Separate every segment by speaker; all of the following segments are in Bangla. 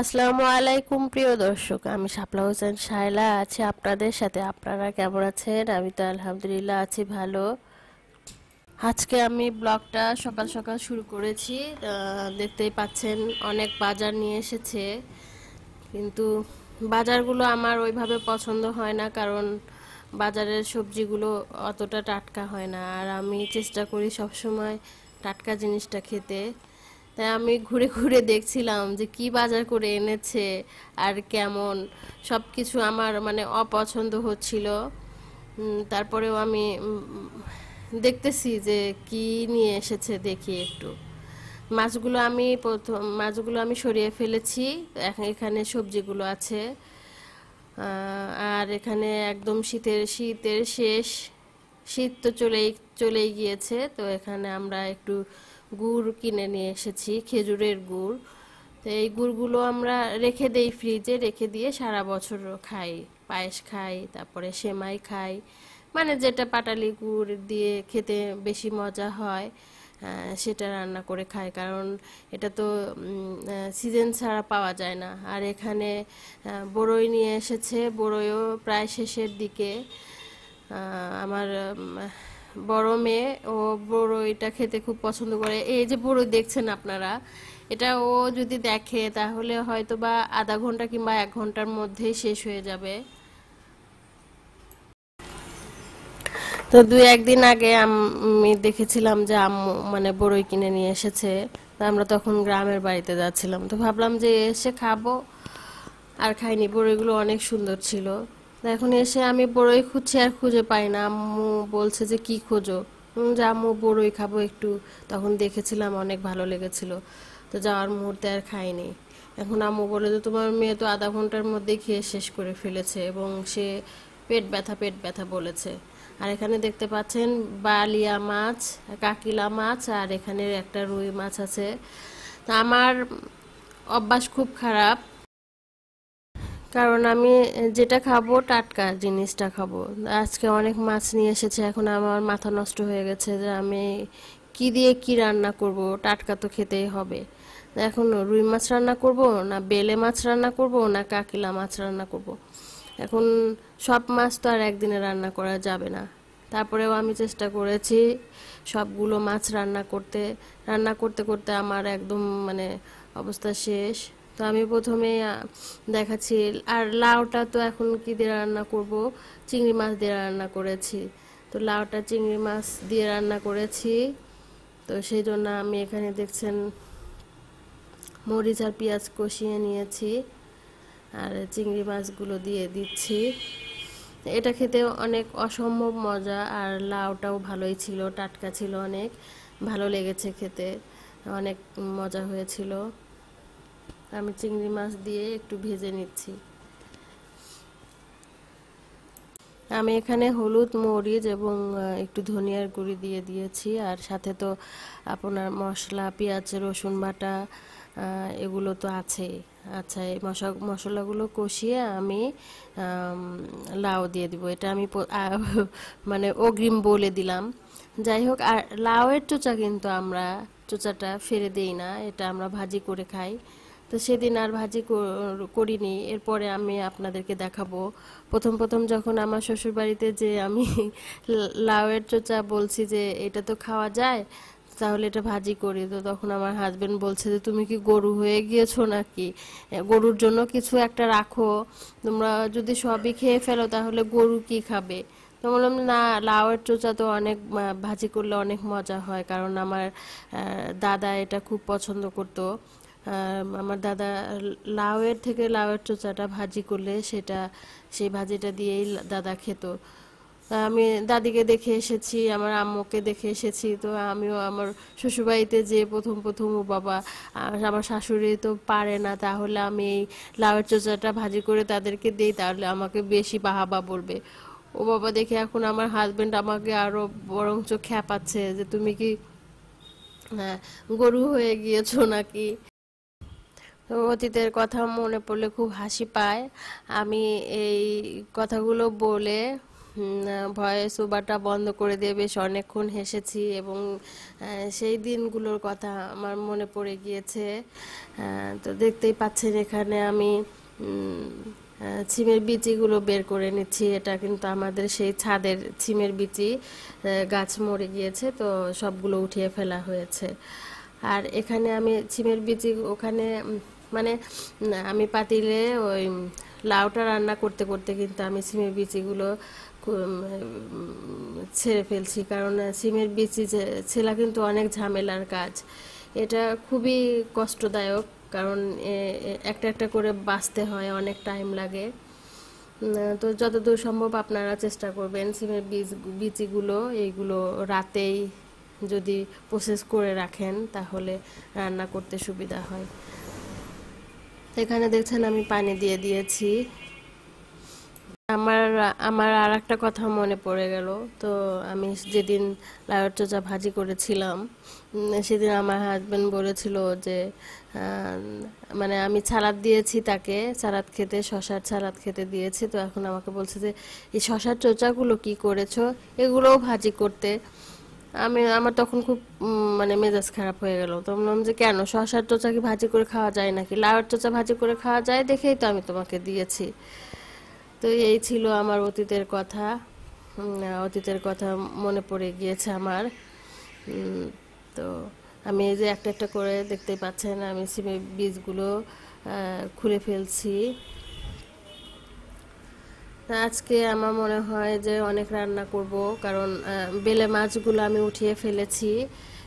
Speaker 1: আসসালামু আলাইকুম, প্রিয় দর্শক। আমি শাপলা হোসেন শায়লা আছি আপনাদের সাথে। আপনারা কেমন আছেন? আমি তো আলহামদুলিল্লাহ আছি ভালো। আজকে আমি ব্লগটা সকাল সকাল শুরু করেছি। দেখতেই পাচ্ছেন অনেক বাজার নিয়ে এসেছে। কিন্তু বাজারগুলো আমার ওইভাবে পছন্দ হয় না, কারণ বাজারের সবজিগুলো অতটা টাটকা হয় না। আর আমি চেষ্টা করি সবসময় টাটকা জিনিসটা খেতে। তাই আমি ঘুরে ঘুরে দেখছিলাম যে কি বাজার করে এনেছে আর কেমন। সব কিছু আমার মানে অপছন্দ হচ্ছিল। তারপরেও আমি দেখতেছি যে কি নিয়ে এসেছে দেখি একটু। মাছগুলো আমি প্রথম, মাছগুলো আমি সরিয়ে ফেলেছি। এখানে সবজিগুলো আছে। আর এখানে একদম শীতের শীতের শেষ। শীত তো চলেই চলেই গিয়েছে, তো এখানে আমরা একটু গুড় কিনে নিয়ে এসেছি, খেজুরের গুড়। তো এই গুড়গুলো আমরা রেখে দেই ফ্রিজে, রেখে দিয়ে সারা বছর খাই, পায়েস খাই, তারপরে সেমাই খাই। মানে যেটা পাটালি গুড় দিয়ে খেতে বেশি মজা হয় সেটা রান্না করে খাই, কারণ এটা তো সিজন ছাড়া পাওয়া যায় না। আর এখানে বড়ই নিয়ে এসেছে, বড়ইও প্রায় শেষের দিকে। আমার বড় মেয়ে, ও বড়ইটা খেতে খুব পছন্দ করে। এই যে বড়ই দেখছেন আপনারা, এটা ও যদি দেখে তাহলে হয়তো বা আধা ঘণ্টা কিংবা এক ঘণ্টার মধ্যেই শেষ হয়ে যাবে। তো দুই একদিন আগে আমি দেখেছিলাম যে আম্মু মানে বড়ই কিনে নিয়ে এসেছে। আমরা তখন গ্রামের বাড়িতে যাচ্ছিলাম। তো ভাবলাম যে এসে খাব। আর খাইনি, বড়ইগুলো অনেক সুন্দর ছিল। এখন এসে আমি বড়ই খুঁজছি আর খুঁজে পাই না। আম্মু বলছে যে, কি খোঁজো? যে, আম্মু, বড়ই খাব একটু। তখন দেখেছিলাম অনেক ভালো লেগেছিল। তো যাওয়ার মুহূর্তে আর খাইনি। এখন আম্মু বলে যে, তোমার মেয়ে তো আধা ঘণ্টার মধ্যে খেয়ে শেষ করে ফেলেছে এবং সে পেট ব্যথা পেট ব্যথা বলেছে। আর এখানে দেখতে পাচ্ছেন বালিয়া মাছ, কাকিলা মাছ, আর এখানে একটা রুই মাছ আছে। তা আমার অভ্যাস খুব খারাপ। কারণ আমি যেটা খাব টাটকা জিনিসটা খাব। আজকে অনেক মাছ নিয়ে এসেছে, এখন আমার মাথা নষ্ট হয়ে গেছে যে আমি কি দিয়ে কি রান্না করব, টাটকা তো খেতেই হবে। এখন রুই মাছ রান্না করব, না বেলে মাছ রান্না করব, না কাকিলা মাছ রান্না করব। এখন সব মাছ তো আর একদিনে রান্না করা যাবে না। তারপরেও আমি চেষ্টা করেছি সবগুলো মাছ রান্না করতে। রান্না করতে করতে আমার একদম মানে অবস্থা শেষ। তো আমি প্রথমে দেখাচ্ছি। আর লাউটা তো এখন কি দিয়ে রান্না করব? চিংড়ি মাছ দিয়ে রান্না করেছি। তো লাউটা চিংড়ি মাছ দিয়ে রান্না করেছি। তো সেই জন্য আমি এখানে দেখছেন মরিচ আর পেঁয়াজ কষিয়ে নিয়েছি আর চিংড়ি মাছগুলো দিয়ে দিচ্ছি। এটা খেতে অনেক অসম্ভব মজা আর লাউটাও ভালোই ছিল, টাটকা ছিল অনেক। ভালো লেগেছে খেতে, অনেক মজা হয়েছিল। আমি চিংড়ি মাছ দিয়ে একটু ভেজে নিচ্ছি। আমি এখানে হলুদ, মরিচ এবং একটু ধনিয়ার গুঁড়ি দিয়ে দিয়েছি। আর সাথে তো আপনার মশলা, পেঁয়াজ, রসুন বাটা এগুলো তো আছেই। আচ্ছা এই মশা, মশলাগুলো কষিয়ে আমি লাউ দিয়ে দিব। এটা আমি মানে অগ্রিম বলে দিলাম। যাই হোক, আর লাউয়ের চোচা কিন্তু আমরা, চোচাটা ফেলে দেই না। এটা আমরা ভাজি করে খাই। তো সেদিন আর ভাজি করিনি। এরপরে আমি আপনাদেরকে দেখাবো। প্রথম প্রথম যখন আমার শ্বশুরবাড়িতে যে আমি লাউয়ের চোচা বলছি যে, এটা তো খাওয়া যায়, তাহলে এটা ভাজি করি। তো তখন আমার হাজবেন্ড বলছে যে, তুমি কি গরু হয়ে গিয়েছো নাকি? গরুর জন্য কিছু একটা রাখো। তোমরা যদি সবই খেয়ে ফেলো, তাহলে গরু কি খাবে? তো বললাম, না, লাউয়ের চোচা তো অনেক ভাজি করলে অনেক মজা হয়। কারণ আমার দাদা এটা খুব পছন্দ করতো। আমার দাদা লাউয়ের থেকে লাউয়ের চোচাটা ভাজি করলে সেটা, সেই ভাজিটা দিয়েই দাদা খেত। আমি দাদিকে দেখে এসেছি, আমার আম্মুকে দেখে এসেছি, তো আমিও আমার শ্বশুরবাড়িতে যে প্রথম প্রথম ও বাবা আমার শাশুড়ি তো পারে না, তাহলে আমি এই লাউয়ের চোচাটা ভাজি করে তাদেরকে দিই, তাহলে আমাকে বেশি বাহাবা বলবে। ও বাবা দেখে এখন আমার হাজবেন্ড আমাকে আরও বরঞ্চ খ্যাপাচ্ছে যে, তুমি কি গরু হয়ে গিয়েছো নাকি? অতীতের কথা মনে পড়লে খুব হাসি পায়। আমি এই কথাগুলো বলে ভয়েস ওভারটা বন্ধ করে দিয়ে বেশ অনেকক্ষণ হেসেছি এবং সেই দিনগুলোর কথা আমার মনে পড়ে গিয়েছে। তো দেখতেই পাচ্ছেন এখানে আমি ছিমের বিচিগুলো বের করে নিচ্ছি। এটা কিন্তু আমাদের সেই ছাদের ছিমের বিচি গাছ মরে গিয়েছে, তো সবগুলো উঠিয়ে ফেলা হয়েছে। আর এখানে আমি ছিমের বিচি ওখানে মানে আমি পাতিলে ওই লাউটা রান্না করতে করতে কিন্তু আমি সিমের বিচিগুলো ছেড়ে ফেলছি। কারণ সিমের বিচি ছেলা কিন্তু অনেক ঝামেলার কাজ। এটা খুবই কষ্টদায়ক, কারণ একটা একটা করে বাঁচতে হয়, অনেক টাইম লাগে। তো যতদূর সম্ভব আপনারা চেষ্টা করবেন সিমের বীজ বিচিগুলো, এইগুলো রাতেই যদি প্রসেস করে রাখেন, তাহলে রান্না করতে সুবিধা হয়। এখানে দেখছেন আমি পানি দিয়ে দিয়েছি। আমার আমার আর একটা কথা মনে পড়ে গেল। তো আমি যেদিন লাউয়ের চোচা ভাজি করেছিলাম সেদিন আমার হাজবেন্ড বলেছিল যে মানে আমি সালাদ দিয়েছি তাকে, সালাদ খেতে, শশার সালাদ খেতে দিয়েছি। তো এখন আমাকে বলছে যে, এই শশার চোচাগুলো কি করেছ? এগুলোও ভাজি করতে। আমি, আমার তখন খুব মানে মেজাজ খারাপ হয়ে গেল। তো বললাম যে কেন? শশার চোচা কি ভাজি করে খাওয়া যায় নাকি? লাউয়ের চোচা ভাজি করে খাওয়া যায় দেখেই তো আমি তোমাকে দিয়েছি। তো এই ছিল আমার অতীতের কথা। অতীতের কথা মনে পড়ে গিয়েছে আমার। তো আমি এই যে একটা একটা করে দেখতেই পাচ্ছেন, আমি সিমের বীজগুলো খুলে ফেলছি। আজকে আমার মনে হয় যে অনেক রান্না করব, কারণ বেলে মাছগুলো আমি উঠিয়ে ফেলেছি।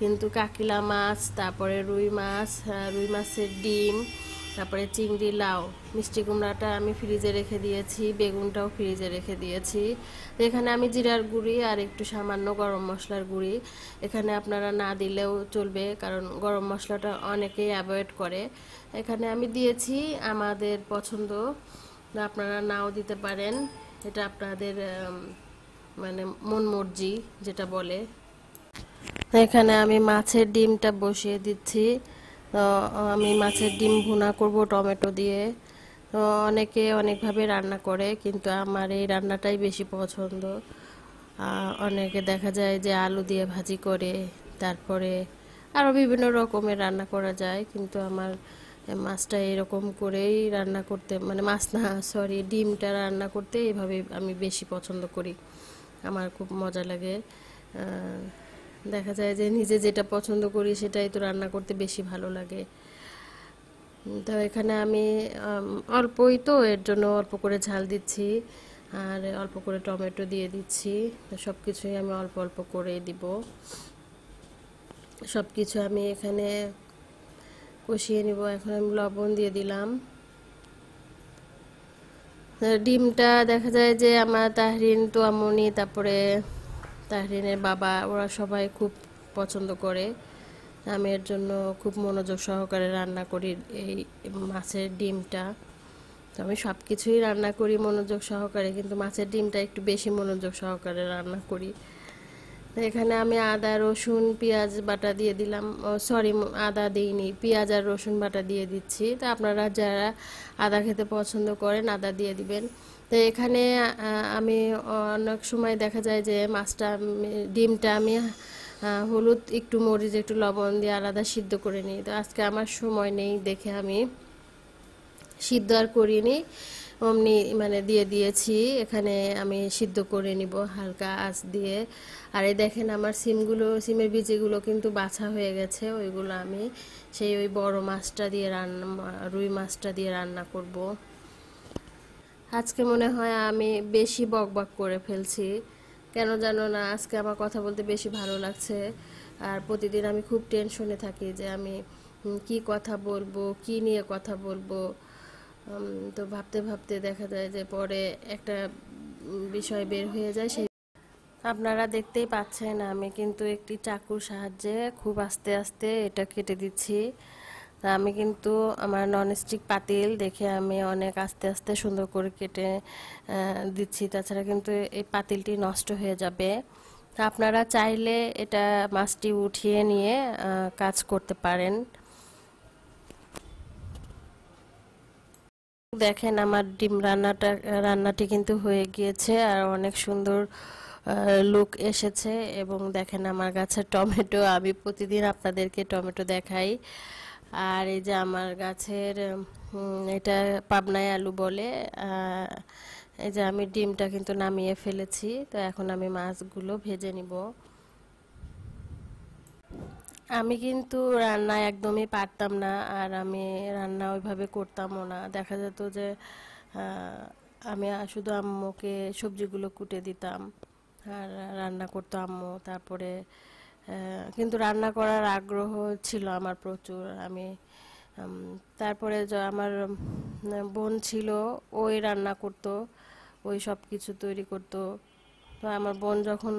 Speaker 1: কিন্তু কাকিলা মাছ, তারপরে রুই মাছ রুই মাছের ডিম, তারপরে চিংড়ি, লাউ, মিষ্টি কুমড়াটা আমি ফ্রিজে রেখে দিয়েছি, বেগুনটাও ফ্রিজে রেখে দিয়েছি। এখানে আমি জিরার গুঁড়ি আর একটু সামান্য গরম মশলার গুঁড়ি। এখানে আপনারা না দিলেও চলবে, কারণ গরম মশলাটা অনেকেই অ্যাভয়েড করে। এখানে আমি দিয়েছি আমাদের পছন্দ আপনারা নাও দিতে পারেন। এটা আপনাদের মানে মন মর্জি যেটা বলে। এখানে আমি মাছের ডিমটা বসিয়ে দিচ্ছি। আমি মাছের ডিম ভুনা করব টমেটো দিয়ে। তো, অনেকে অনেকভাবে রান্না করে, কিন্তু আমার এই রান্নাটাই বেশি পছন্দ। অনেকে দেখা যায় যে আলু দিয়ে ভাজি করে, তারপরে আরও বিভিন্ন রকমের রান্না করা যায়, কিন্তু আমার মাছটা এরকম করেই রান্না করতে মানে মাছ না সরি ডিমটা রান্না করতে এইভাবে আমি বেশি পছন্দ করি। আমার খুব মজা লাগে। দেখা যায় যে নিজে যেটা পছন্দ করি সেটাই তো রান্না করতে বেশি ভালো লাগে। তো এখানে আমি অল্পই তো, এর জন্য অল্প করে ঝাল দিচ্ছি আর অল্প করে টমেটো দিয়ে দিচ্ছি। সব কিছুই আমি অল্প অল্প করে দিব। সব কিছু আমি এখানে কষিয়ে নিব। এখন আমি লবণ দিয়ে দিলাম। ডিমটা দেখা যায় যে আমার তাহরিন, তোয়ামনি, তারপরে তাহরিনের বাবা, ওরা সবাই খুব পছন্দ করে। আমি এর জন্য খুব মনোযোগ সহকারে রান্না করি এই মাছের ডিমটা। তো আমি সব কিছুই রান্না করি মনোযোগ সহকারে, কিন্তু মাছের ডিমটা একটু বেশি মনোযোগ সহকারে রান্না করি। তো এখানে আমি আদা, রসুন, পেঁয়াজ বাটা দিয়ে দিলাম। সরি আদা দিইনি, পেঁয়াজ আর রসুন বাটা দিয়ে দিচ্ছি। তো আপনারা যারা আদা খেতে পছন্দ করেন, আদা দিয়ে দিবেন। তো এখানে আমি অনেক সময় দেখা যায় যে মাছটা ডিমটা আমি হলুদ, একটু মরিচ, একটু লবণ দিয়ে আলাদা সিদ্ধ করে নিই। তো আজকে আমার সময় নেই দেখে আমি সিদ্ধ আর করিনি। অমনি মানে দিয়ে দিয়েছি, এখানে আমি সিদ্ধ করে নিব হালকা আঁচ দিয়ে। আর এই দেখেন আমার সিমগুলো, সিমের বীজগুলো কিন্তু বাছা হয়ে গেছে, ওইগুলো আমি সেই ওই বড় মাছটা দিয়ে রান্না, রুই মাছটা দিয়ে রান্না করব। আজকে মনে হয় আমি বেশি বকবক করে ফেলছি। কেন জানো না, আজকে আমার কথা বলতে বেশি ভালো লাগছে। আর প্রতিদিন আমি খুব টেনশনে থাকি যে আমি কি কথা বলব, কি নিয়ে কথা বলব। তো ভাবতে ভাবতে দেখা যায় যে পরে একটা বিষয় বের হয়ে যায় সেই। আপনারা দেখতেই পাচ্ছেন আমি কিন্তু একটি চাকুর সাহায্যে খুব আস্তে আস্তে এটা কেটে দিচ্ছি। আমি কিন্তু আমার ননস্টিক পাতিল দেখে আমি অনেক আস্তে আস্তে সুন্দর করে কেটে দিচ্ছি। তাছাড়া কিন্তু এই পাতিলটি নষ্ট হয়ে যাবে। তা আপনারা চাইলে এটা মাছটি উঠিয়ে নিয়ে কাজ করতে পারেন। দেখেন আমার ডিম রান্নাটা, রান্নাটি কিন্তু হয়ে গিয়েছে আর অনেক সুন্দর লুক এসেছে এবং দেখেন আমার গাছের টমেটো। আমি প্রতিদিন আপনাদেরকে টমেটো দেখাই। আর এই যে আমার গাছের এটা পাবনায় আলু বলে এই যে আমি ডিমটা কিন্তু নামিয়ে ফেলেছি। তো এখন আমি মাছগুলো ভেজে নিব। আমি কিন্তু রান্না একদমই পারতাম না, আর আমি রান্না ওইভাবে করতামও না। দেখা যেত যে আমি শুধু আম্মুকে সবজিগুলো কুটে দিতাম, আর রান্না করতো আম্মু। তারপরে কিন্তু রান্না করার আগ্রহ ছিল আমার প্রচুর। আমি তারপরে আমার বোন ছিল, ওই রান্না করতো, ওই সব কিছু তৈরি করতো। তো আমার বোন যখন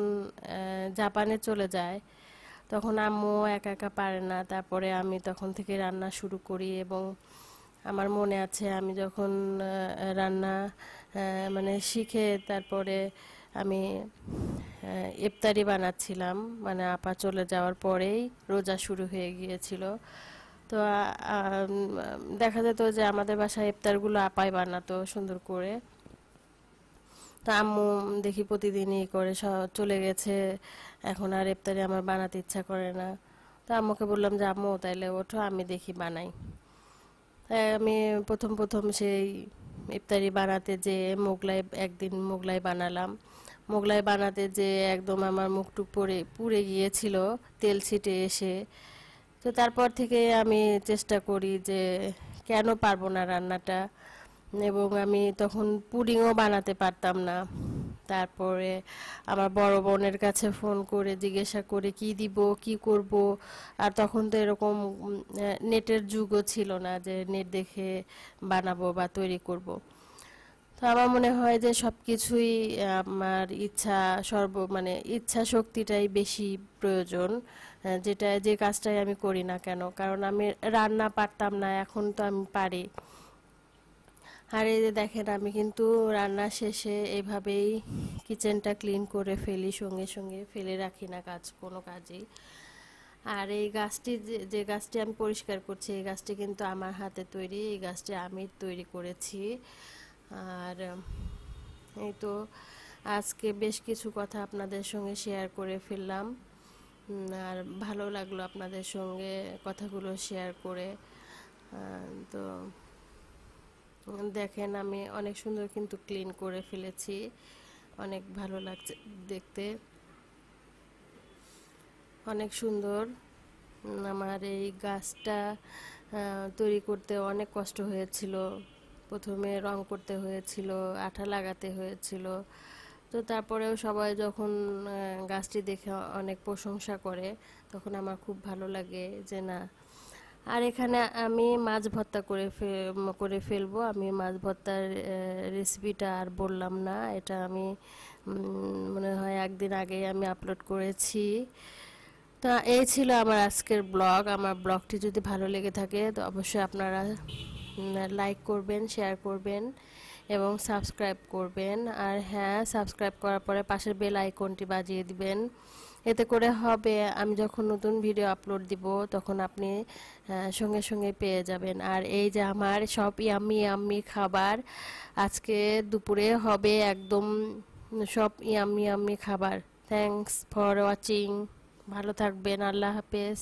Speaker 1: জাপানে চলে যায় তখন আম্মু একা একা পারে না। তারপরে আমি তখন থেকে রান্না শুরু করি এবং আমার মনে আছে আমি যখন রান্না মানে শিখে তারপরে আমি ইফতারি বানাচ্ছিলাম। মানে আপা চলে যাওয়ার পরেই রোজা শুরু হয়ে গিয়েছিল। তো দেখা যেত যে আমাদের বাসায় ইফতারগুলো আপাই বানাতো সুন্দর করে। তা আম্মু দেখি প্রতিদিনই করে চলে গেছে। এখন আর ইফতারি আমার বানাতে ইচ্ছা করে না। তো আম্মুকে বললাম যে, আম্মু, তাইলে ওঠো, আমি দেখি বানাই। তাই আমি প্রথম প্রথম সেই ইফতারি বানাতে যে মোগলাই, একদিন মোগলাই বানালাম। মোগলাই বানাতে যে একদম আমার মুখটুক পরে পুড়ে গিয়েছিল, তেল ছিটে এসে। তো তারপর থেকে আমি চেষ্টা করি যে, কেন পারব না রান্নাটা? এবং আমি তখন পুডিংও বানাতে পারতাম না। তারপরে আমার বড় বোনের কাছে ফোন করে জিজ্ঞাসা করে, কি দিব, কি করব? আর তখন তো এরকম নেটের যুগও ছিল না যে নেট দেখে বানাবো বা তৈরি করব। তো আমার মনে হয় যে সব কিছুই আমার ইচ্ছা সর্ব মানে ইচ্ছা শক্তিটাই বেশি প্রয়োজন যেটা যে কাজটাই আমি করি না কেন। কারণ আমি রান্না পারতাম না, এখন তো আমি পারি। আর এই যে দেখেন, আমি কিন্তু রান্না শেষে এভাবেই কিচেনটা ক্লিন করে ফেলি, সঙ্গে সঙ্গে ফেলে রাখি না কাজ, কোনো কাজেই। আর এই গাছটি যে গাছটি আমি পরিষ্কার করছি, এই গাছটি কিন্তু আমার হাতে তৈরি, এই গাছটি আমি তৈরি করেছি। আর, এই তো আজকে বেশ কিছু কথা আপনাদের সঙ্গে শেয়ার করে ফেললাম। আর ভালো লাগল আপনাদের সঙ্গে কথাগুলো শেয়ার করে। তো দেখেন আমি অনেক সুন্দর কিন্তু ক্লিন করে ফেলেছি। অনেক ভালো লাগছে দেখতে। অনেক সুন্দর। আমার এই গাছটা তৈরি করতে অনেক কষ্ট হয়েছিল। প্রথমে রং করতে হয়েছিল, আঠা লাগাতে হয়েছিল। তো তারপরেও সবাই যখন গাছটি দেখে অনেক প্রশংসা করে, তখন আমার খুব ভালো লাগে যে না আর এখানে আমি মাছ ভর্তা করে করে ফেলব। আমি মাছ ভর্তার রেসিপিটা আর বললাম না। এটা আমি মনে হয় একদিন আগে আমি আপলোড করেছি। তা এই ছিল আমার আজকের ব্লগ আমার ব্লগটি যদি ভালো লেগে থাকে, তো অবশ্যই আপনারা লাইক করবেন শেয়ার করবেন এবং সাবস্ক্রাইব করবেন। আর হ্যাঁ সাবস্ক্রাইব করার পরে পাশের বেল আইকনটি বাজিয়ে দিবেন। এতে করে হবে, আমি যখন নতুন ভিডিও আপলোড দিব, তখন আপনি সঙ্গে সঙ্গে পেয়ে যাবেন। আর এই যে আমার সব ইয়াম্মি ইয়াম্মি খাবার, আজকে দুপুরে হবে একদম সব ইয়াম্মি ইয়াম্মি খাবার। থ্যাংকস ফর ওয়াচিং ভালো থাকবেন, আল্লাহ হাফেজ।